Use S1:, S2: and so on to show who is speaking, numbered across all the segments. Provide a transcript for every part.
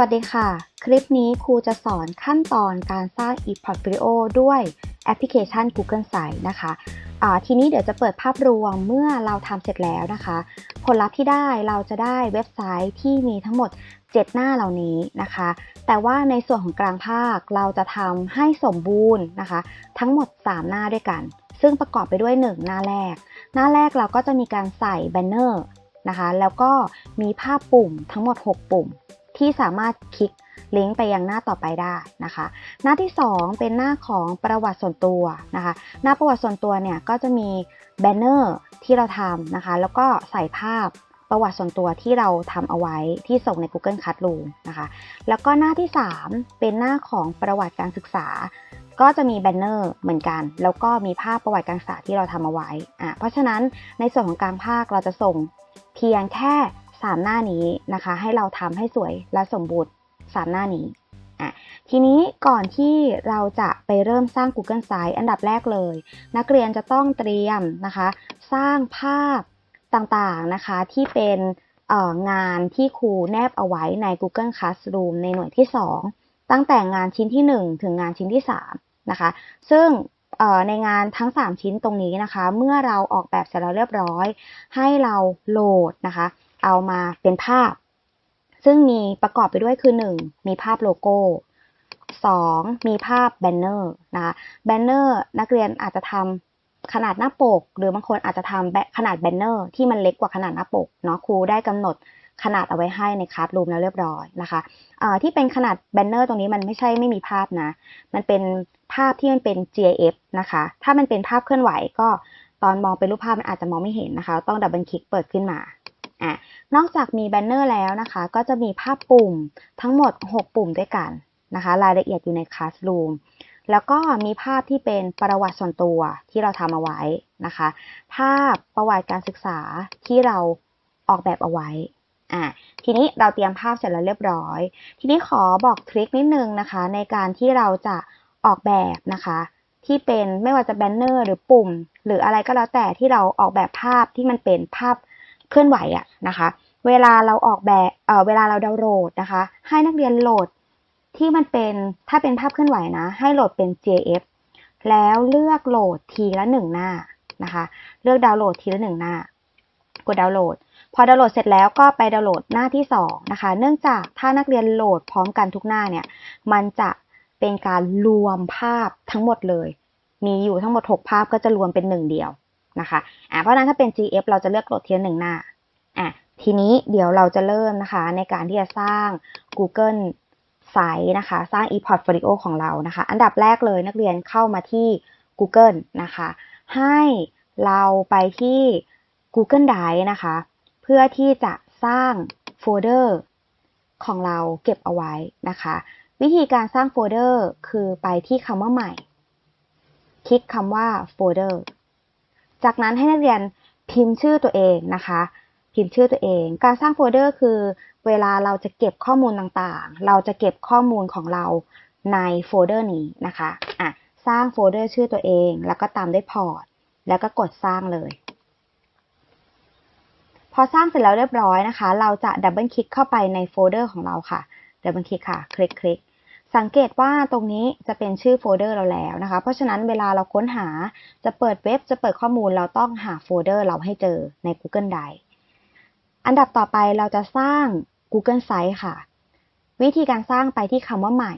S1: วัสดีค่ะ คลิปนี้ครูจะสอนขั้นตอนการสร้าง e-portfolio ด้วยแอปพลิเคชัน Google Sites นะคะอ่าทีนี้เดี๋ยวจะเปิดภาพรวมเมื่อเราทำเสร็จแล้วนะคะ ผลลัพธ์ที่ได้เราจะได้เว็บไซต์ที่มีทั้งหมด 7 หน้าเหล่านี้นะคะ แต่ว่าในส่วนของกลางภาคเราจะทำให้สมบูรณ์นะคะ ทั้งหมด 3 หน้าด้วยกัน ซึ่งประกอบไปด้วย 1 หน้าแรก หน้าแรกเราก็จะมีการใส่แบนเนอร์นะคะ แล้วก็มีภาพปุ่มทั้งหมด 6 ปุ่ม ที่สามารถคลิกลิงก์ไปยังหน้าต่อไปได้นะคะ หน้าที่ 2 เป็นหน้าของประวัติส่วนตัวนะคะ หน้าประวัติส่วนตัวเนี่ยก็จะมีแบนเนอร์ที่เราทำนะคะ แล้วก็ใส่ภาพประวัติส่วนตัวที่เราทำเอาไว้ที่ส่งใน Google Classroom นะคะ แล้วก็หน้าที่ 3 เป็นหน้าของประวัติการศึกษา ก็จะมีแบนเนอร์เหมือนกัน แล้วก็มีภาพประวัติการศึกษาที่เราทำเอาไว้อะเพราะฉะนั้นในส่วนของการภาคเราจะส่งเพียงแค่ 3 หน้านี้นะคะ ให้เราทำให้สวยและสมบูรณ์ 3 หน้านี้อะทีนี้ก่อนที่เราจะไปเริ่มสร้าง Google Site อันดับแรกเลย นักเรียนจะต้องเตรียมนะคะ สร้างภาพต่างๆนะคะที่เป็นงานที่ครูแนบเอาไว้ใน Google Classroom ในหน่วยที่ 2 ตั้งแต่งานชิ้นที่ 1 ถึงงานชิ้นที่3นะคะ ซึ่งในงานทั้ง 3 ชิ้นตรงนี้นะคะ เมื่อเราออกแบบเสร็จแล้วเรียบร้อย ให้เราโหลดนะคะ เอามาเป็นภาพ ซึ่งมีประกอบไปด้วยคือ 1 มีภาพโลโก้ 2 มีภาพแบนเนอร์นะคะแบนเนอร์นักเรียนอาจจะทำขนาดหน้าปก หรือบางคนอาจจะทำขนาดแบนเนอร์ที่มันเล็กกว่าขนาดหน้าปกเนาะครูได้กำหนดขนาดเอาไว้ให้ในคลาสรูมแล้วเรียบร้อยนะคะะที่เป็นขนาดแบนเนอร์ตรงนี้มันไม่ใช่ไม่มีภาพนะ มันเป็นภาพที่มันเป็น GIF นะคะ ถ้ามันเป็นภาพเคลื่อนไหวก็ตอนมองเป็นรูปภาพมันอาจจะมองไม่เห็นนะคะ ต้องดับเบิลคลิกเปิดขึ้นมา อะนอกจากมีแบนเนอร์แล้วนะคะ ก็จะมีภาพปุ่มทั้งหมด 6 ปุ่มด้วยกันนะคะ รายละเอียดอยู่ใน Classroom แล้วก็มีภาพที่เป็นประวัติส่วนตัวที่เราทำเอาไว้นะคะ ภาพประวัติการศึกษาที่เราออกแบบเอาไว้อะทีนี้เราเตรียมภาพเสร็จแล้วเรียบร้อย ทีนี้ขอบอกทริคนิดนึงนะคะ ในการที่เราจะออกแบบนะคะ ที่เป็นไม่ว่าจะแบนเนอร์หรือปุ่ม หรืออะไรก็แล้วแต่ที่เราออกแบบภาพที่มันเป็นภาพ เคลื่อนไหวอะนะคะ เวลาเราออกแบบเออเวลาเราดาวน์โหลดนะคะ ให้นักเรียนโหลดที่มันเป็นถ้าเป็นภาพเคลื่อนไหวนะ ให้โหลดเป็น JF แล้วเลือกโหลดทีละหนึ่งหน้านะคะ เลือกดาวน์โหลดทีละหนึ่งหน้ากดดาวน์โหลด พอดาวน์โหลดเสร็จแล้วก็ไปดาวน์โหลดหน้าที่2นะคะ เนื่องจากถ้านักเรียนโหลดพร้อมกันทุกหน้าเนี่ย มันจะเป็นการรวมภาพทั้งหมดเลย มีอยู่ทั้งหมด 6 ภาพก็จะรวมเป็นหนึ่งเดียว นะคะอ่าเพราะนั้นถ้าเป็น GF เราจะเลือกโหลดทีละหนึ่งหน้าอะทีนี้เดี๋ยวเราจะเริ่มนะคะในการที่จะสร้าง Google ไซต์นะคะ สร้าง e-portfolio ของเรานะคะ อันดับแรกเลยนักเรียนเข้ามาที่ Google นะคะ ให้เราไปที่ Google Drive นะคะ เพื่อที่จะสร้างโฟลเดอร์ของเราเก็บเอาไว้นะคะ วิธีการสร้างโฟลเดอร์คือไปที่คำว่าใหม่ คลิกคำว่าโฟลเดอร์ จากนั้นให้นักเรียนพิมพ์ชื่อตัวเองนะคะ พิมพ์ชื่อตัวเอง การสร้างโฟลเดอร์คือเวลาเราจะเก็บข้อมูลต่างๆ เราจะเก็บข้อมูลของเราในโฟลเดอร์นี้นะคะอะสร้างโฟลเดอร์ชื่อตัวเอง แล้วก็ตามด้วยพอร์ต แล้วก็กดสร้างเลย พอสร้างเสร็จแล้วเรียบร้อยนะคะ เราจะดับเบิลคลิกเข้าไปในโฟลเดอร์ของเราค่ะ ดับเบิลคลิกค่ะ คลิกคลิก สังเกตว่าตรงนี้จะเป็นชื่อโฟลเดอร์เราแล้วนะคะ เพราะฉะนั้นเวลาเราค้นหาจะเปิดเว็บจะเปิดข้อมูลเราต้องหาโฟลเดอร์เราให้เจอใน Google Drive อันดับต่อไปเราจะสร้าง Google Site ค่ะ วิธีการสร้างไปที่คำว่าใหม่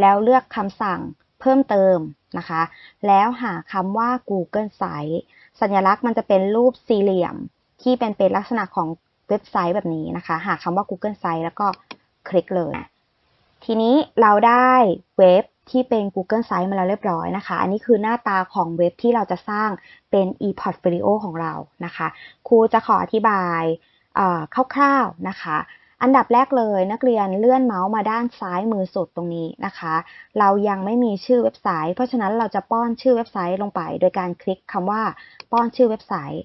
S1: แล้วเลือกคำสั่งเพิ่มเติมนะคะ แล้วหาคำว่า Google Site สัญลักษณ์มันจะเป็นรูปสี่เหลี่ยมที่เป็นเป็นลักษณะของเว็บไซต์แบบนี้นะคะ หาคำว่า Google Site แล้วก็คลิกเลย ทีนี้เราได้เว็บที่เป็น Google Site มาแล้วเรียบร้อยนะคะ อันนี้คือหน้าตาของเว็บที่เราจะสร้างเป็น e-portfolio ของเรานะคะ ครูจะขออธิบายคร่าวๆนะคะ อันดับแรกเลยนักเรียนเลื่อนเมาส์มาด้านซ้ายมือสุดตรงนี้นะคะ เรายังไม่มีชื่อเว็บไซต์ เพราะฉะนั้นเราจะป้อนชื่อเว็บไซต์ลงไป โดยการคลิกคำว่าป้อนชื่อเว็บไซต์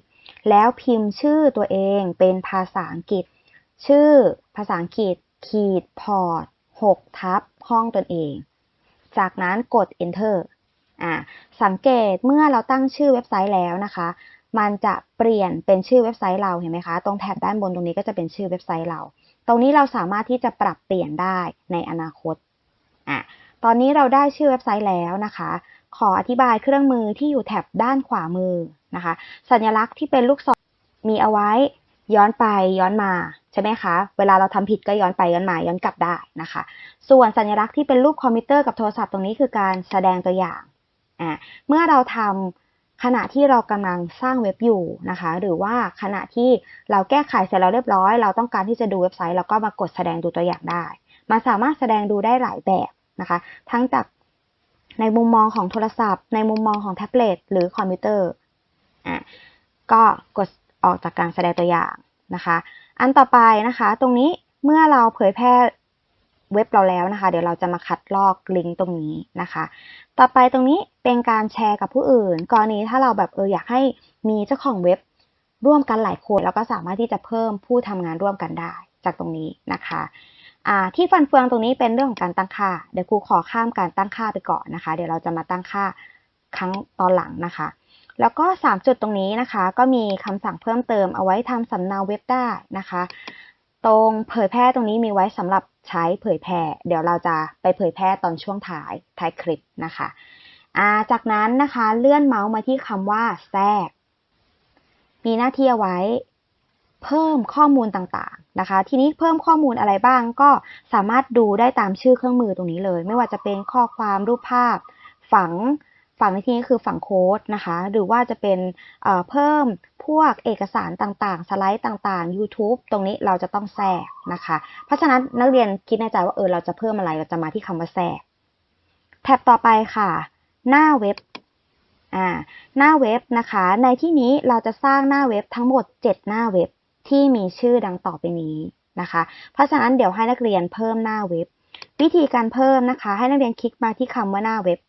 S1: แล้วพิมพ์ชื่อตัวเองเป็นภาษาอังกฤษ ชื่อภาษาอังกฤษขีดพอร์ต 6 ทับห้องตนเอง จากนั้นกด enter อ่าสังเกตเมื่อเราตั้งชื่อเว็บไซต์แล้วนะคะ มันจะเปลี่ยนเป็นชื่อเว็บไซต์เราเห็นไหมคะ ตรงแถบด้านบนตรงนี้ก็จะเป็นชื่อเว็บไซต์เรา ตรงนี้เราสามารถที่จะปรับเปลี่ยนได้ในอนาคตอะตอนนี้เราได้ชื่อเว็บไซต์แล้วนะคะ ขออธิบายเครื่องมือที่อยู่แถบด้านขวามือนะคะ สัญลักษณ์ที่เป็นลูกศรมีเอาไว้ ย้อนไปย้อนมาใช่ไหมคะ เวลาเราทำผิดก็ย้อนไปย้อนมาย้อนกลับได้นะคะ ส่วนสัญลักษณ์ที่เป็นรูปคอมพิวเตอร์กับโทรศัพท์ตรงนี้คือการแสดงตัวอย่างอะเมื่อเราทำขณะที่เรากำลังสร้างเว็บอยู่นะคะ หรือว่าขณะที่เราแก้ไขเสร็จแล้วเรียบร้อย เราต้องการที่จะดูเว็บไซต์เราก็มากดแสดงดูตัวอย่างได้ มันสามารถแสดงดูได้หลายแบบนะคะ ทั้งจากในมุมมองของโทรศัพท์ ในมุมมองของแท็บเล็ตหรือคอมพิวเตอร์อะก็กด ออกจากการแสดงตัวอย่างนะคะ อันต่อไปนะคะ ตรงนี้เมื่อเราเผยแพร่เว็บเราแล้วนะคะ เดี๋ยวเราจะมาคัดลอกลิงก์ตรงนี้นะคะ ต่อไปตรงนี้เป็นการแชร์กับผู้อื่น กรณีถ้าเราแบบเอออยากให้มีเจ้าของเว็บร่วมกันหลายคนเราก็สามารถที่จะเพิ่มผู้ทำงานร่วมกันได้จากตรงนี้นะคะที่ฟันเฟืองตรงนี้เป็นเรื่องของการตั้งค่า เดี๋ยวครูขอข้ามการตั้งค่าไปก่อนนะคะ เดี๋ยวเราจะมาตั้งค่าครั้งตอนหลังนะคะ แล้วก็ 3 จุดตรงนี้นะคะ ก็มีคำสั่งเพิ่มเติมเอาไว้ทำสำเนาเว็บได้นะคะ ตรงเผยแพร่ตรงนี้มีไว้สำหรับใช้เผยแพร่ เดี๋ยวเราจะไปเผยแพร่ตอนช่วงท้ายท้ายคลิปนะคะอาจากนั้นนะคะเลื่อนเมาส์มาที่คำว่าแทรก มีหน้าที่เอาไว้เพิ่มข้อมูลต่างๆนะคะ ทีนี้เพิ่มข้อมูลอะไรบ้างก็สามารถดูได้ตามชื่อเครื่องมือตรงนี้เลย ไม่ว่าจะเป็นข้อความรูปภาพ ฝัง ฝั่งในที่นี้คือฝั่งโค้ดนะคะ หรือว่าจะเป็นเอ่อเพิ่มพวกเอกสารต่างๆ สไลด์ต่างๆ YouTube ตรงนี้เราจะต้องแทรกนะคะ เพราะฉะนั้นนักเรียนคิดในใจว่าเออเราจะเพิ่มอะไรเราจะมาที่คำว่าแทรกแท็บต่อไปค่ะ หน้าเว็บอ่าหน้าเว็บนะคะ ในที่นี้เราจะสร้างหน้าเว็บทั้งหมด 7 หน้าเว็บที่มีชื่อดังต่อไปนี้นะคะ เพราะฉะนั้นเดี๋ยวให้นักเรียนเพิ่มหน้าเว็บ วิธีการเพิ่มนะคะ ให้นักเรียนคลิกมาที่คำว่าหน้าเว็บ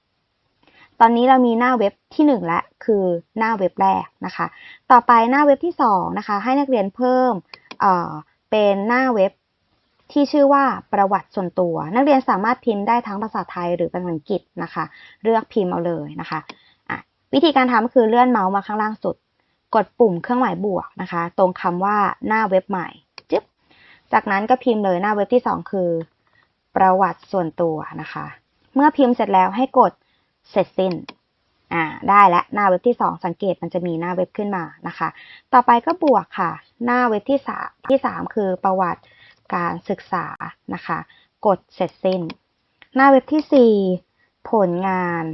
S1: ตอนนี้เรามีหน้าเว็บที่ 1 แล้วคือหน้าเว็บแรกนะคะ ต่อไปหน้าเว็บที่2นะคะ ให้นักเรียนเพิ่มเเป็นหน้าเว็บที่ชื่อว่าประวัติส่วนตัว นักเรียนสามารถพิมพ์ได้ทั้งภาษาไทยหรือภาษาอังกฤษนะคะ เลือกพิมพ์เอาเลยนะคะอะวิธีการทำก็คือเลื่อนเมาส์มาข้างล่างสุด กดปุ่มเครื่องหมายบวกนะคะ ตรงคำว่าหน้าเว็บใหม่จึ๊บจากนั้นก็พิมพ์เลยหน้าเว็บที่ 2 คือ ประวัติส่วนตัวนะคะ เมื่อพิมพ์เสร็จแล้วให้กด เสร็จสิ้นอ่าได้แล้วหน้าเว็บที่ 2 สังเกตมันจะมีหน้าเว็บขึ้นมานะคะ ต่อไปก็บวกค่ะ หน้าเว็บที่3ที่ 3 คือประวัติการศึกษานะคะ กดเสร็จสิ้น หน้าเว็บที่ 4 ผลงาน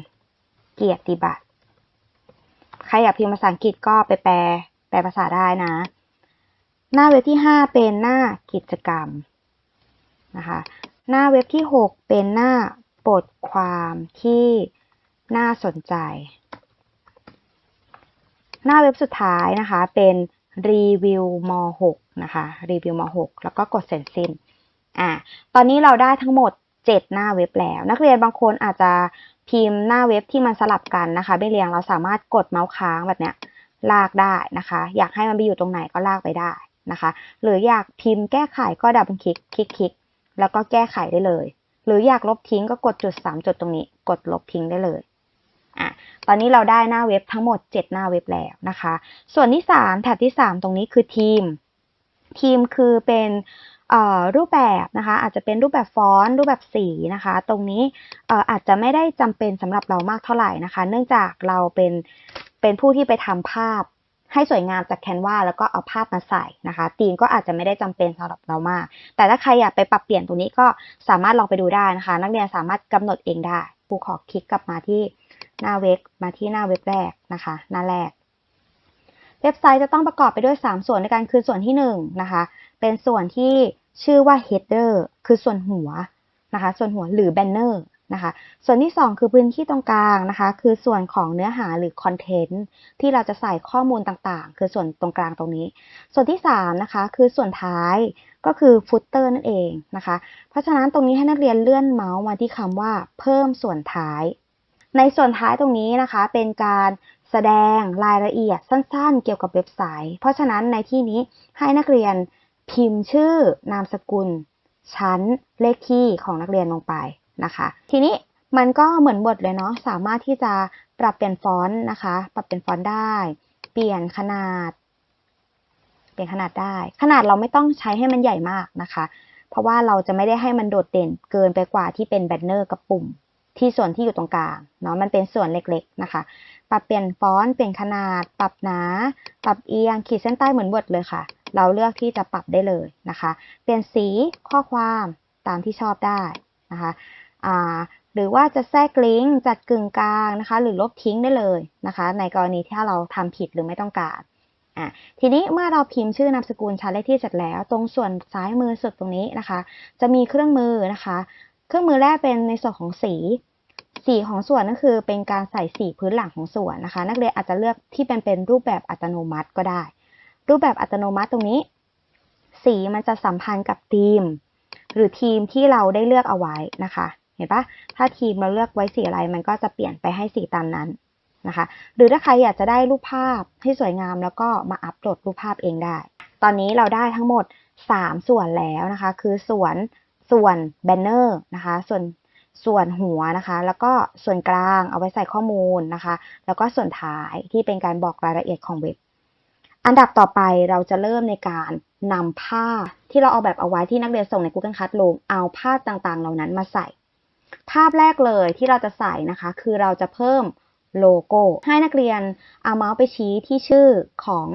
S1: เกียรติบัตรใครอยากพิมพ์ภาษาอังกฤษก็ไปแปลแปลภาษาได้นะ หน้าเว็บที่ 5 เป็นหน้ากิจกรรมนะคะ หน้าเว็บที่ 6 เป็นหน้าบทความที่ น่าสนใจ หน้าเว็บสุดท้ายนะคะเป็นรีวิวม .6 นะคะรีวิวม .6 แล้วก็กดเสร็จสิ้นอ่าตอนนี้เราได้ทั้งหมด 7 หน้าเว็บแล้ว นักเรียนบางคนอาจจะพิมพ์หน้าเว็บที่มันสลับกันนะคะไม่เรียงเราสามารถกดเมาส์ค้างแบบเนี้ยลากได้นะคะ อยากให้มันไปอยู่ตรงไหนก็ลากไปได้นะคะ หรืออยากพิมพ์แก้ไขก็ดับเบิลคลิกคลิกคลิกแล้วก็แก้ไขได้เลย หรืออยากลบทิ้งก็กดจุด 3 จุดตรงนี้ กดลบทิ้งได้เลย อะตอนนี้เราได้หน้าเว็บทั้งหมด 7 หน้าเว็บแล้วนะคะ ส่วนที่ 3 แท็บที่ 3 ตรงนี้คือทีม ทีมคือเป็นรูปแบบนะคะ อาจจะเป็นรูปแบบฟอนต์รูปแบบสีนะคะ ตรงนี้อาจจะไม่ได้จำเป็นสำหรับเรามากเท่าไหร่นะคะ เนื่องจากเราเป็นเป็นผู้ที่ไปทำภาพให้สวยงามจากแคนวาแล้วก็เอาภาพมาใส่นะคะธีมก็อาจจะไม่ได้จำเป็นสำหรับเรามาก แต่ถ้าใครอยากไปปรับเปลี่ยนตรงนี้ก็สามารถลองไปดูได้นะคะ นักเรียนสามารถกำหนดเองได้ครูขอคลิกกลับมาที่ หน้าเว็บมาที่หน้าเว็บแรกนะคะ หน้าแรก เว็บไซต์จะต้องประกอบไปด้วย 3 ส่วนในการคือส่วนที่1นะคะ เป็นส่วนที่ชื่อว่า header คือส่วนหัวนะคะ ส่วนหัวหรือ banner นะคะ ส่วนที่ 2 คือพื้นที่ตรงกลางนะคะ คือส่วนของเนื้อหาหรือคอนเทนต์ที่เราจะใส่ข้อมูลต่างๆ คือส่วนตรงกลางตรงนี้ ส่วนที่3นะคะ คือส่วนท้ายก็คือ footer นั่นเองนะคะ เพราะฉะนั้นตรงนี้ให้นักเรียนเลื่อนเมาส์มาที่คำว่าเพิ่มส่วนท้าย ในส่วนท้ายตรงนี้นะคะ เป็นการแสดงรายละเอียดสั้นๆ เกี่ยวกับเว็บไซต์ เพราะฉะนั้นในที่นี้ให้นักเรียนพิมพ์ชื่อนามสกุล ชั้นเลขที่ของนักเรียนลงไปนะคะ ทีนี้มันก็เหมือนบทเลยเนาะสามารถที่จะปรับเปลี่ยนฟอนต์นะคะ ปรับเป็นฟอนต์ได้ เปลี่ยนขนาด เปลี่ยนขนาดได้ ขนาดเราไม่ต้องใช้ให้มันใหญ่มากนะคะ เพราะว่าเราจะไม่ได้ให้มันโดดเด่นเกินไปกว่าที่เป็นแบนเนอร์กับปุ่ม ที่ส่วนที่อยู่ตรงกลางเนาะมันเป็นส่วนเล็กๆนะคะ ปรับเปลี่ยนฟอนต์เปลี่ยนขนาด ปรับหนา ปรับเอียง ขีดเส้นใต้เหมือนบทเลยค่ะ เราเลือกที่จะปรับได้เลยนะคะ เปลี่ยนสีข้อความตามที่ชอบได้นะคะอ่าหรือว่าจะแทรกลิงก์จัดกึ่งกลางนะคะ หรือลบทิ้งได้เลยนะคะ ในกรณีที่เราทำผิดหรือไม่ต้องการอะทีนี้เมื่อเราพิมพ์ชื่อนามสกุลชั้นเลขที่เสร็จแล้ว ตรงส่วนซ้ายมือสุดตรงนี้นะคะ จะมีเครื่องมือนะคะ เครื่องมือแรกเป็นในส่วนของสี สีของส่วนก็คือเป็นการใส่สีพื้นหลังของส่วนนะคะ นักเรียนอาจจะเลือกที่เป็นเป็นรูปแบบอัตโนมัติก็ได้ รูปแบบอัตโนมัติตรงนี้ สีมันจะสัมพันธ์กับทีม หรือทีมที่เราได้เลือกเอาไว้นะคะ เห็นปะถ้าทีมเราเลือกไว้สีอะไรมันก็จะเปลี่ยนไปให้สีตามนั้นนะคะ หรือถ้าใครอยากจะได้รูปภาพให้สวยงามแล้วก็มาอัปโหลดรูปภาพเองได้ ตอนนี้เราได้ทั้งหมด 3 ส่วนแล้วนะคะ คือส่วน ส่วนแบนเนอร์นะคะ ส่วนส่วนหัวนะคะ แล้วก็ส่วนกลางเอาไว้ใส่ข้อมูลนะคะ แล้วก็ส่วนท้ายที่เป็นการบอกรายละเอียดของเว็บ อันดับต่อไปเราจะเริ่มในการนำภาพที่เราเอาแบบเอาไว้ที่นักเรียนส่งใน Google Classroom เอาภาพต่างๆ เหล่านั้นมาใส่ ภาพแรกเลยที่เราจะใส่นะคะ คือเราจะเพิ่มโลโก้ ให้นักเรียนเอาเมาส์ไปชี้ที่ชื่อของ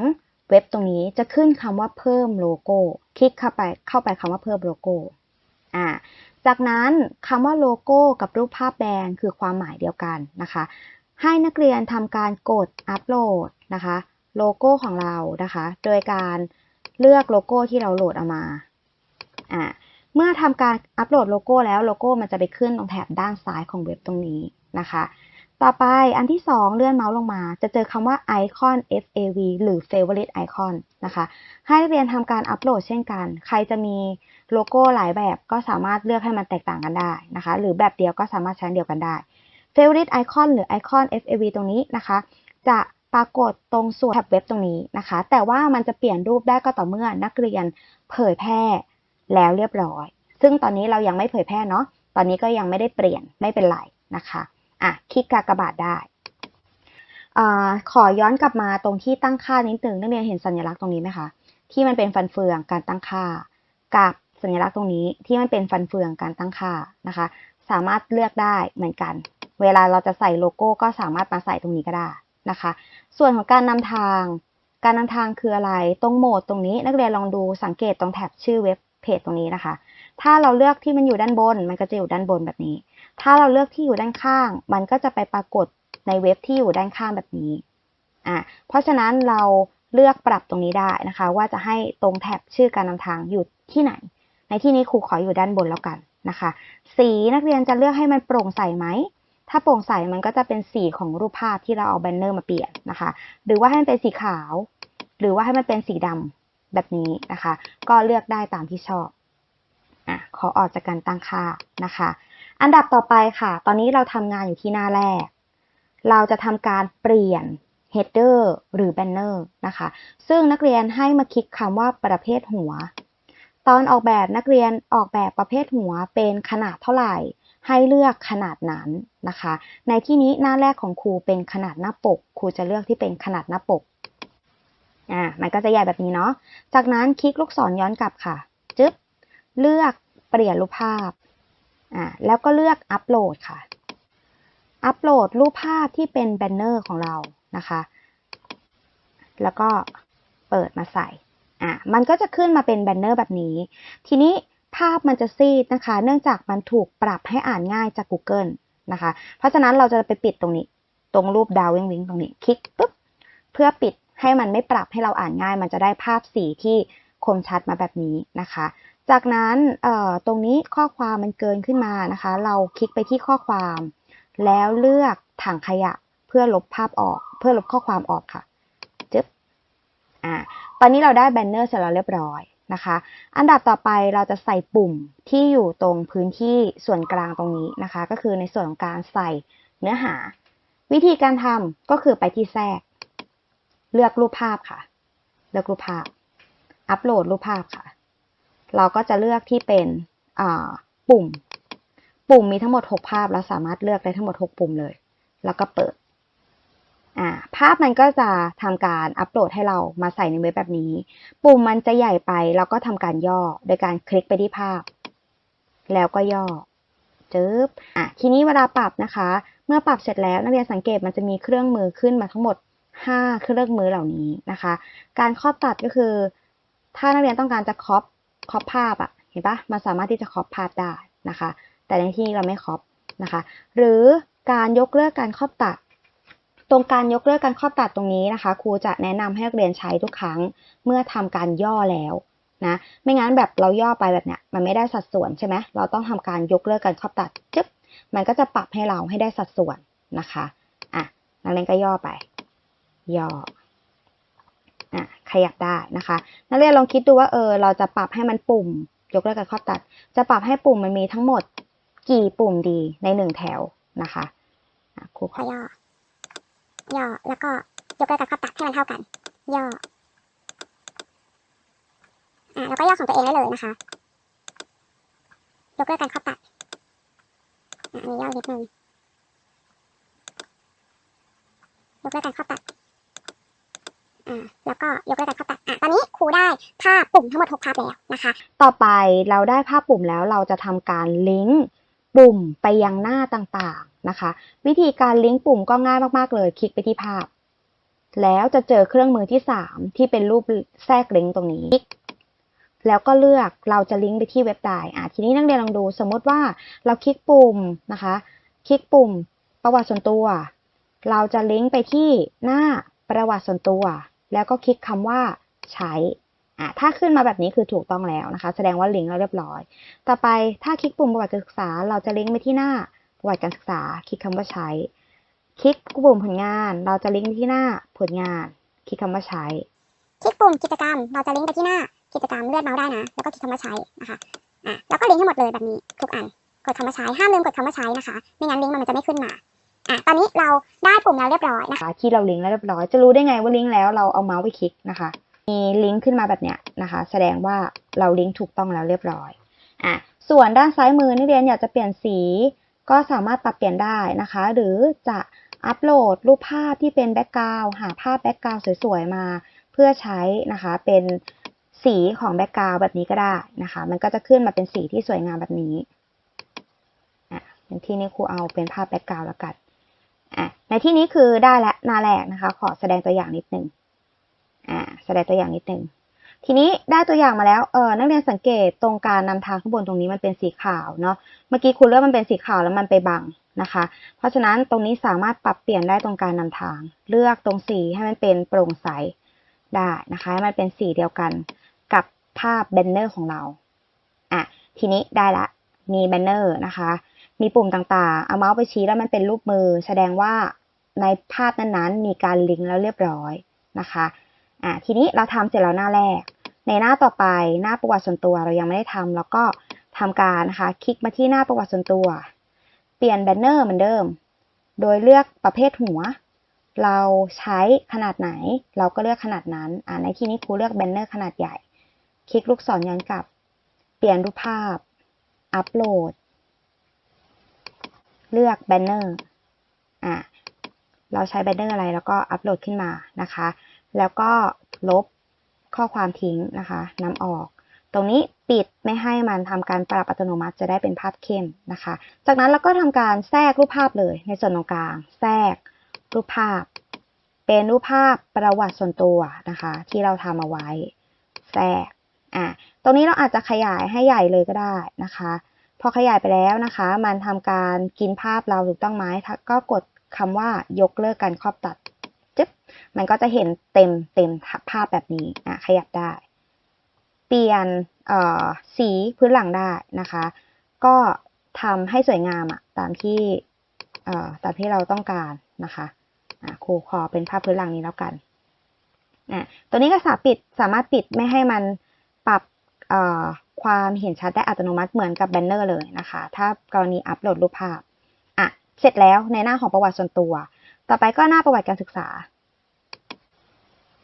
S1: เว็บตรงนี้จะขึ้นคำว่าเพิ่มโลโก้ คลิกเข้าไปเข้าไปคำว่าเพิ่มโลโก้ อ่าจากนั้นคำว่าโลโก้กับรูปภาพแบรนด์คือความหมายเดียวกันนะคะ ให้นักเรียนทำการกดอัปโหลดนะคะ โลโก้ของเรานะคะ โดยการเลือกโลโก้ที่เราโหลดเอามาอ่าเมื่อทำการอัปโหลดโลโก้แล้วโลโก้มันจะไปขึ้นตรงแถบด้านซ้ายของเว็บตรงนี้นะคะ ต่อไปอันที่ 2 เลื่อนเมาส์ลงมา จะเจอคำว่าไอคอน FAV หรือ Favorite Icon นะคะ ให้นักเรียนทำการอัปโหลดเช่นกัน ใครจะมีโลโก้หลายแบบก็สามารถเลือกให้มันแตกต่างกันได้นะคะ หรือแบบเดียวก็สามารถใช้เดียวกันได้ Favorite Icon หรือ Icon FAV ตรงนี้นะคะ จะปรากฏตรงส่วนแท็บเว็บตรงนี้นะคะ แต่ว่ามันจะเปลี่ยนรูปได้ก็ต่อเมื่อนักเรียนเผยแพร่แล้วเรียบร้อย ซึ่งตอนนี้เรายังไม่เผยแพร่เนาะ ตอนนี้ก็ยังไม่ได้เปลี่ยนไม่เป็นไรนะคะ อะคลิกกากบาทได้อขอย้อนกลับมาตรงที่ตั้งค่านิดนึงนักเรียนเห็นสัญลักษณ์ตรงนี้ไหมคะที่มันเป็นฟันเฟืองการตั้งค่า กับสัญลักษณ์ตรงนี้ที่มันเป็นฟันเฟืองการตั้งค่านะคะ สามารถเลือกได้เหมือนกัน เวลาเราจะใส่โลโก้ก็สามารถมาใส่ตรงนี้ก็ได้นะคะ ส่วนของการนำทาง การนำทางคืออะไรตรงโหมดตรงนี้ นักเรียนลองดูสังเกตตรงแท็บชื่อเว็บเพจตรงนี้นะคะ ถ้าเราเลือกที่มันอยู่ด้านบน มันก็จะอยู่ด้านบนแบบนี้ ถ้าเราเลือกที่อยู่ด้านข้าง มันก็จะไปปรากฏในเว็บที่อยู่ด้านข้างแบบนี้อะเพราะฉะนั้นเราเลือกปรับตรงนี้ได้นะคะ ว่าจะให้ตรงแท็บชื่อการนำทางอยู่ที่ไหน ในที่นี้ครูขออยู่ด้านบนแล้วกันนะคะ สีนักเรียนจะเลือกให้มันโปร่งใสไหม ถ้าโปร่งใสมันก็จะเป็นสีของรูปภาพที่เราเอาแบนเนอร์มาเปลี่ยนนะคะ หรือว่าให้มันเป็นสีขาว หรือว่าให้มันเป็นสีดำแบบนี้นะคะ ก็เลือกได้ตามที่ชอบอะขอออกจากการตั้งค่านะคะ อันดับต่อไปค่ะ ตอนนี้เราทำงานอยู่ที่หน้าแรก เราจะทำการเปลี่ยน header หรือ banner นะคะ ซึ่งนักเรียนให้มาคลิกคำว่าประเภทหัว ตอนออกแบบนักเรียนออกแบบประเภทหัวเป็นขนาดเท่าไหร่ ให้เลือกขนาดนั้นนะคะ ในที่นี้หน้าแรกของครูเป็นขนาดหน้าปก ครูจะเลือกที่เป็นขนาดหน้าปก อ่า มันก็จะใหญ่แบบนี้เนาะ จากนั้นคลิกลูกศรย้อนกลับค่ะ จึ๊บ เลือกเปลี่ยนรูปภาพ อ่าแล้วก็เลือกอัปโหลดค่ะ อัปโหลดรูปภาพที่เป็นแบนเนอร์ของเรานะคะ แล้วก็เปิดมาใส่อะมันก็จะขึ้นมาเป็นแบนเนอร์แบบนี้ ทีนี้ภาพมันจะซีดนะคะ เนื่องจากมันถูกปรับให้อ่านง่ายจาก Google นะคะ เพราะฉะนั้นเราจะไปปิดตรงนี้ ตรงรูปดาววิงวิงตรงนี้ คลิกปุ๊บ เพื่อปิดให้มันไม่ปรับให้เราอ่านง่าย มันจะได้ภาพสีที่คมชัดมาแบบนี้นะคะ จากนั้นตรงนี้ข้อความมันเกินขึ้นมานะคะ เราคลิกไปที่ข้อความ แล้วเลือกถังขยะเพื่อลบภาพออก เพื่อลบข้อความออกค่ะจึ๊บอ่าตอนนี้เราได้แบนเนอร์เสร็จแล้วเรียบร้อยนะคะ อันดับต่อไปเราจะใส่ปุ่มที่อยู่ตรงพื้นที่ส่วนกลางตรงนี้นะคะ ก็คือในส่วนของการใส่เนื้อหา วิธีการทำก็คือไปที่แทรก เลือกรูปภาพค่ะ เลือกรูปภาพ อัปโหลดรูปภาพค่ะ เราก็จะเลือกที่เป็นปุ่ม ปุ่มมีทั้งหมด 6 ภาพเราสามารถเลือกได้ทั้งหมด 6 ปุ่มเลย แล้วก็เปิด ภาพมันก็จะทำการอัปโหลดให้เรามาใส่ในเว็บแบบนี้ ปุ่มมันจะใหญ่ไปเราก็ทำการย่อโดยการคลิกไปที่ภาพ แล้วก็ย่อจึ๊บอะทีนี้เวลาปรับนะคะ เมื่อปรับเสร็จแล้วนักเรียนสังเกตมันจะมีเครื่องมือขึ้นมาทั้งหมด 5 เครื่องมือเหล่านี้นะคะ การครอบตัดก็คือ ถ้านักเรียนต้องการจะครอป ครอปภาพอะเห็นปะมันสามารถที่จะครอปภาพได้นะคะ แต่ในที่นี้เราไม่ครอปนะคะ หรือการยกเลิกการครอบตัด ตรงการยกเลิกการครอบตัดตรงนี้นะคะ ครูจะแนะนำให้นักเรียนใช้ทุกครั้งเมื่อทำการย่อแล้วนะไม่งั้นแบบเราย่อไปแบบเนี้ยมันไม่ได้สัดส่วนใช่ไหมเราต้องทำการยกเลิกการครอบตัดจึ๊บมันก็จะปรับให้เราให้ได้สัดส่วนนะคะอะนักเรียนก็ย่อไป ย่อ อะขยับได้นะคะนักเรียนลองคิดดูว่าเออเราจะปรับให้มันปุ่ม ยกเลิกการครอบตัด จะปรับให้ปุ่มมันมีทั้งหมดกี่ปุ่มดีในหนึ่งแถวนะคะครูขอ
S2: ย่อย่อแล้วก็ยกเลิกการครอบตัดให้มันเท่ากัน ย่ออ่าแล้วก็ย่อของตัวเองได้เลยนะคะ ยกเลิกการครอบตัดอ่าอันนี้ย่อนิดนึงยกเลิกการครอบตัด อ่าแล้วก็ยกเลิกการครอบตัดอ่าตอนนี้ครูได้ภาพปุ่มทั้งหมดหกภาพแล้วนะคะ
S1: ต่อไปเราได้ภาพปุ่มแล้วเราจะทำการลิงก์ปุ่มไปยังหน้าต่างๆนะคะ วิธีการลิงก์ปุ่มก็ง่ายมากๆเลย คลิกไปที่ภาพ แล้วจะเจอเครื่องมือที่ 3 ที่เป็นรูปแทรกลิงก์ตรงนี้แล้วก็เลือกเราจะลิงก์ไปที่เว็บใดอะทีนี้นักเรียนลองดูสมมติว่าเราคลิกปุ่มนะคะ คลิกปุ่มประวัติส่วนตัว เราจะลิงก์ไปที่หน้าประวัติส่วนตัว แล้วก็คลิกคำว่าใช้อะถ้าขึ้นมาแบบนี้คือถูกต้องแล้วนะคะ แสดงว่าลิงก์เราเรียบร้อย ต่อไปถ้าคลิกปุ่มประวัติการศึกษา เราจะลิงก์ไปที่หน้าประวัติการศึกษา คลิกคำว่าใช้ คลิกปุ่มผลงาน เราจะลิงก์ไปที่หน้าผลงาน คลิกคำว่าใช้
S2: คลิกปุ่มกิจกรรม เราจะลิงก์ไปที่หน้ากิจกรรมเลือนเมาส์ได้นะ แล้วก็คลิกคำว่าใช้นะคะอะแล้วก็ลิงก์ให้หมดเลยแบบนี้ทุกอัน กดคำว่าใช้ ห้ามลืมกดคำว่าใช้นะคะ ไม่งั้นลิงก์มันจะไม่ขึ้นมา อะตอนนี้เราได้ปุ่มแล้วเรียบร้อยนะคะ
S1: คะ ที่เราลิงก์แล้วเรียบร้อย จะรู้ได้ไงว่าลิงก์แล้วเราเอาเมาส์ไปคลิกนะคะ มีลิงก์ขึ้นมาแบบเนี้ยนะคะ แสดงว่าเราลิงก์ถูกต้องแล้วเรียบร้อยอะส่วนด้านซ้ายมือนักเรียนอยากจะเปลี่ยนสี ก็สามารถปรับเปลี่ยนได้นะคะ หรือจะอัปโหลดรูปภาพที่เป็นแบ็กกราวหาภาพแบ็กกราวสวยๆมา เพื่อใช้นะคะเป็นสีของแบ็กกราวแบบนี้ก็ได้นะคะ มันก็จะขึ้นมาเป็นสีที่สวยงามแบบนี้อะที่นี้ครูเอาเป็นภาพแบ็กกราวแล้วกัน อะในที่นี้คือได้แล้วหน้าแรกนะคะ ขอแสดงตัวอย่างนิดนึงอ่าแสดงตัวอย่างนิดนึงทีนี้ได้ตัวอย่างมาแล้วเออนักเรียนสังเกตตรงการนำทางข้างบนตรงนี้มันเป็นสีขาวเนาะเมื่อกี้คุณเลือกมันเป็นสีขาวแล้วมันไปบังนะคะ เพราะฉะนั้นตรงนี้สามารถปรับเปลี่ยนได้ตรงการนำทาง เลือกตรงสีให้มันเป็นโปร่งใสได้นะคะให้มันเป็นสีเดียวกันกับภาพแบนเนอร์ของเราอะทีนี้ได้ละมีแบนเนอร์นะคะ มีปุ่มต่างๆ เอาเมาส์ไปชี้แล้วมันเป็นรูปมือ แสดงว่าในภาพนั้นๆ มีการลิงก์แล้วเรียบร้อยนะคะอะทีนี้เราทำเสร็จแล้วหน้าแรก ในหน้าต่อไปหน้าประวัติส่วนตัวเรายังไม่ได้ทำแล้วก็ทำการนะคะ คลิกมาที่หน้าประวัติส่วนตัว เปลี่ยนแบนเนอร์เหมือนเดิม โดยเลือกประเภทหัว เราใช้ขนาดไหน เราก็เลือกขนาดนั้นอ่าในที่นี้ครูเลือกแบนเนอร์ขนาดใหญ่ คลิกลูกศรย้อนกลับ เปลี่ยนรูปภาพ อัปโหลด เลือกแบนเนอร์อ่าเราใช้แบนเนอร์อะไรแล้วก็อัปโหลดขึ้นมานะคะ แล้วก็ลบข้อความทิ้งนะคะนำออก ตรงนี้ปิดไม่ให้มันทำการปรับอัตโนมัติจะได้เป็นภาพเข้มนะคะ จากนั้นเราก็ทำการแทรกรูปภาพเลยในส่วนตรงกลาง แทรกรูปภาพ เป็นรูปภาพประวัติส่วนตัวนะคะ ที่เราทำเอาไว้ แทรกอะตรงนี้เราอาจจะขยายให้ใหญ่เลยก็ได้นะคะ พอขยายไปแล้วนะคะ มันทำการกินภาพเราถูกต้องไหมก็กดคำว่ายกเลิกการครอบตัดจึ๊บมันก็จะเห็นเต็มเต็มภาพแบบนี้อะขยับได้ เปลี่ยนสีพื้นหลังได้นะคะ ก็ทำให้สวยงามอะตามที่ตามที่เราต้องการนะคะอะครูขอเป็นภาพพื้นหลังนี้แล้วกันอะตัวนี้ก็สามารถปิดสามารถปิดไม่ให้มันปรับอ่อ ความเห็นชัดได้อัตโนมัติเหมือนกับแบนเนอร์เลยนะคะ ถ้ากรณีอัปโหลดรูปภาพอะเสร็จแล้วในหน้าของประวัติส่วนตัว ต่อไปก็หน้าประวัติการศึกษา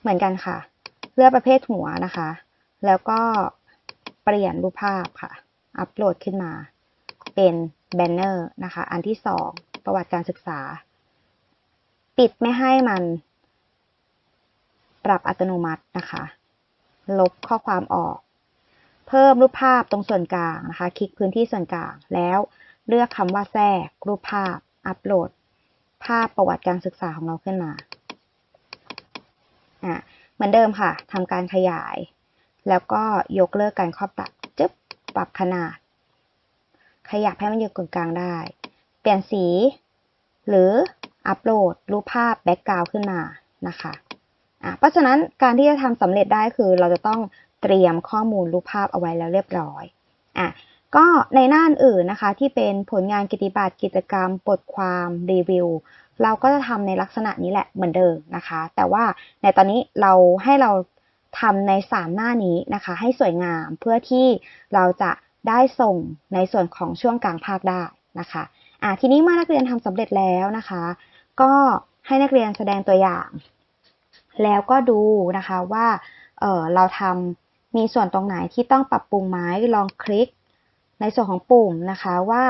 S1: เหมือนกันค่ะ เลือกประเภทหัวนะคะ แล้วก็เปลี่ยนรูปภาพค่ะ อัปโหลดขึ้นมา เป็นแบนเนอร์นะคะ อันที่สองประวัติการศึกษา ปิดไม่ให้มัน ปรับอัตโนมัตินะคะ ลบข้อความออก เพิ่มรูปภาพตรงส่วนกลางนะคะ คลิกพื้นที่ส่วนกลางแล้วเลือกคำว่าแทรก รูปภาพ อัปโหลด ภาพประวัติการศึกษาของเราขึ้นมาอะเหมือนเดิมค่ะทำการขยาย แล้วก็ยกเลิกการครอบตัดจึ๊บปรับขนาด ขยับให้มันอยู่กึ่งกลางได้ เปลี่ยนสี หรืออัปโหลด รูปภาพแบ็กกราวขึ้นมานะคะอะเพราะฉะนั้นการที่จะทำสำเร็จได้คือเราจะต้อง ตรียมข้อมูลรูปภาพเอาไว้แล้วเรียบร้อยอะก็ในหน้าอื่นนะคะที่เป็นผลงานกิจบัตรกิจกรรม บทความรีวิว เราก็จะทำในลักษณะนี้แหละเหมือนเดิมนะคะ แต่ว่าในตอนนี้เราให้เราทำใน 3 หน้านี้นะคะ ให้สวยงามเพื่อที่เราจะได้ส่งในส่วนของช่วงกลางภาคได้นะคะอะทีนี้เมื่อนักเรียนทำสำเร็จแล้วนะคะ ก็ให้นักเรียนแสดงตัวอย่าง แล้วก็ดูนะคะว่าเออเราทำ มีส่วนตรงไหนที่ต้องปรับปรุงไหมลองคลิก ในส่วนของปุ่มนะคะว่า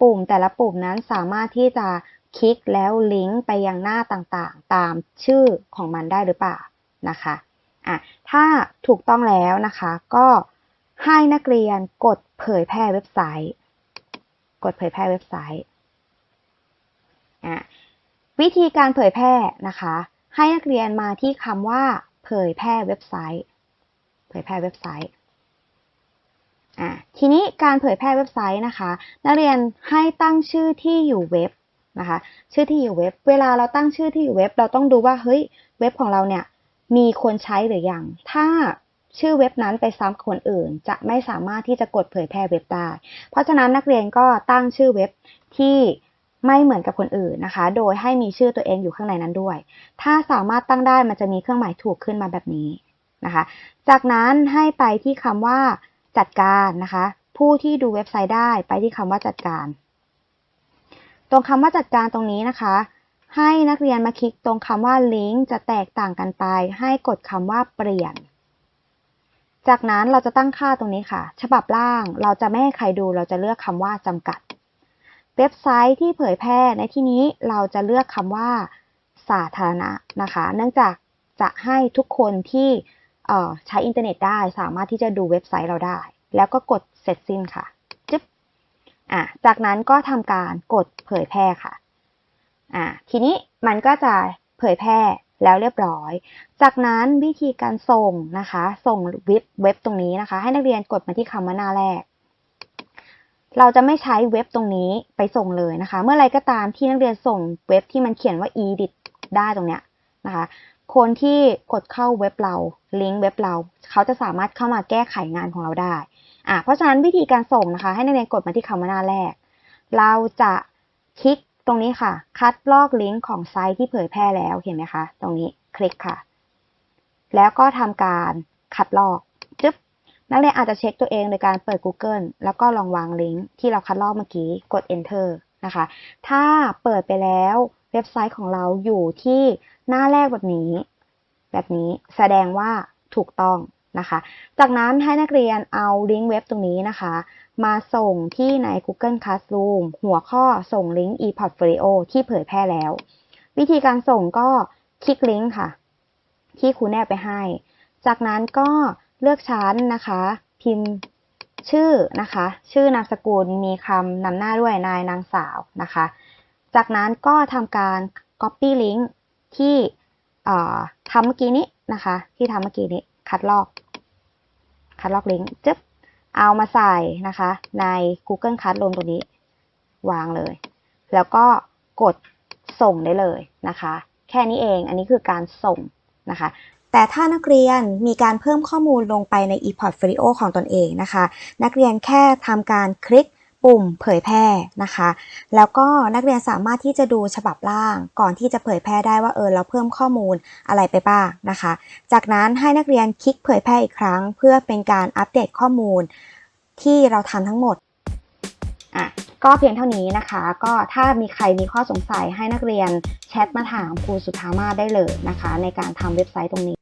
S1: ปุ่มแต่ละปุ่มนั้นสามารถที่จะคลิกแล้วลิงก์ไปยังหน้าต่างๆ ตามชื่อของมันได้หรือเปล่านะคะอะถ้าถูกต้องแล้วนะคะก็ให้นักเรียนกดเผยแพร่เว็บไซต์ กดเผยแพร่เว็บไซต์อะวิธีการเผยแพร่นะคะ ให้นักเรียนมาที่คำว่าเผยแพร่เว็บไซต์ เผยแพร่เว็บไซต์อะทีนี้การเผยแพร่เว็บไซต์นะคะ นักเรียนให้ตั้งชื่อที่อยู่เว็บนะคะ ชื่อที่อยู่เว็บ เวลาเราตั้งชื่อที่อยู่เว็บ เราต้องดูว่าเฮ้ยเว็บของเราเนี่ยมีคนใช้หรือยัง ถ้าชื่อเว็บนั้นไปซ้ำกับคนอื่น จะไม่สามารถที่จะกดเผยแพร่เว็บได้ เพราะฉะนั้นนักเรียนก็ตั้งชื่อเว็บที่ไม่เหมือนกับคนอื่นนะคะ โดยให้มีชื่อตัวเองอยู่ข้างในนั้นด้วย ถ้าสามารถตั้งได้มันจะมีเครื่องหมายถูกขึ้นมาแบบนี้ นะคะ จากนั้นให้ไปที่คำว่าจัดการนะคะ ผู้ที่ดูเว็บไซต์ได้ไปที่คำว่าจัดการ ตรงคำว่าจัดการตรงนี้นะคะ ให้นักเรียนมาคลิกตรงคำว่าลิงก์จะแตกต่างกันไป ให้กดคำว่าเปลี่ยน จากนั้นเราจะตั้งค่าตรงนี้ค่ะ ฉบับล่างเราจะไม่ให้ใครดูเราจะเลือกคำว่าจำกัด เว็บไซต์ที่เผยแพร่ในที่นี้เราจะเลือกคำว่าสาธารณะนะคะ เนื่องจากจะให้ทุกคนที่ ใช้อินเทอร์เน็ตได้สามารถที่จะดูเว็บไซต์เราได้ แล้วก็กดเสร็จสิ้นค่ะจึ๊บอะจากนั้นก็ทำการกดเผยแพร่ค่ะอะทีนี้มันก็จะเผยแพร่แล้วเรียบร้อย จากนั้นวิธีการส่งนะคะ ส่งเว็บเว็บตรงนี้นะคะ ให้นักเรียนกดมาที่คำว่าหน้าแรก เราจะไม่ใช้เว็บตรงนี้ไปส่งเลยนะคะ เมื่อไรก็ตามที่นักเรียนส่งเว็บที่มันเขียนว่า edit ได้ตรงเนี้ยนะคะ คนที่กดเข้าเว็บเราลิงก์เว็บเรา เขาจะสามารถเข้ามาแก้ไขงานของเราได้อะเพราะฉะนั้นวิธีการส่งนะคะ ให้นักเรียนกดมาที่คำว่าหน้าแรก เราจะคลิกตรงนี้ค่ะ คัดลอกลิงก์ของไซต์ที่เผยแพร่แล้วเห็นไหมคะ ตรงนี้คลิกค่ะ แล้วก็ทำการคัดลอกจึ๊บนักเรียนอาจจะเช็คตัวเองโดยการเปิด Google แล้วก็ลองวางลิงก์ที่เราคัดลอกเมื่อกี้กด enter นะคะ ถ้าเปิดไปแล้ว เว็บไซต์ของเราอยู่ที่หน้าแรกแบบนี้ แบบนี้แสดงว่าถูกต้องนะคะ จากนั้นให้นักเรียนเอาลิงก์เว็บตรงนี้นะคะ มาส่งที่ใน Google Classroom หัวข้อส่งลิงก์ ePortfolio ที่เผยแพร่แล้ว วิธีการส่งก็คลิกลิงก์ค่ะ ที่ครูแนบไปให้ จากนั้นก็เลือกชั้นนะคะ พิมพ์ชื่อนะคะ ชื่อนามสกุลมีคำนำหน้าด้วยนายนางสาวนะคะ จากนั้นก็ทำการ copy link ที่ทำเมื่อกี้นี้นะคะ ที่ทำเมื่อกี้นี้ คัดลอก คัดลอกลิงก์จึ๊บเอามาใส่นะคะ ใน Google Classroom ตัวนี้ วางเลย แล้วก็กดส่งได้เลยนะคะ แค่นี้เองอันนี้คือการส่งนะคะ แต่ถ้านักเรียนมีการเพิ่มข้อมูลลงไปใน ePortfolio ของตนเองนะคะ นักเรียนแค่ทำการคลิก ปุ่มเผยแพร่นะคะ แล้วก็นักเรียนสามารถที่จะดูฉบับล่างก่อนที่จะเผยแพร่ได้ว่าเออเราเพิ่มข้อมูลอะไรไปบ้างนะคะ จากนั้นให้นักเรียนคลิกเผยแพร่อีกครั้ง เพื่อเป็นการอัปเดตข้อมูลที่เราทำทั้งหมดอะก็เพียงเท่านี้นะคะ ก็ถ้ามีใครมีข้อสงสัยให้นักเรียนแชทมาถามครูสุธามาได้เลยนะคะ ในการทำเว็บไซต์ตรงนี้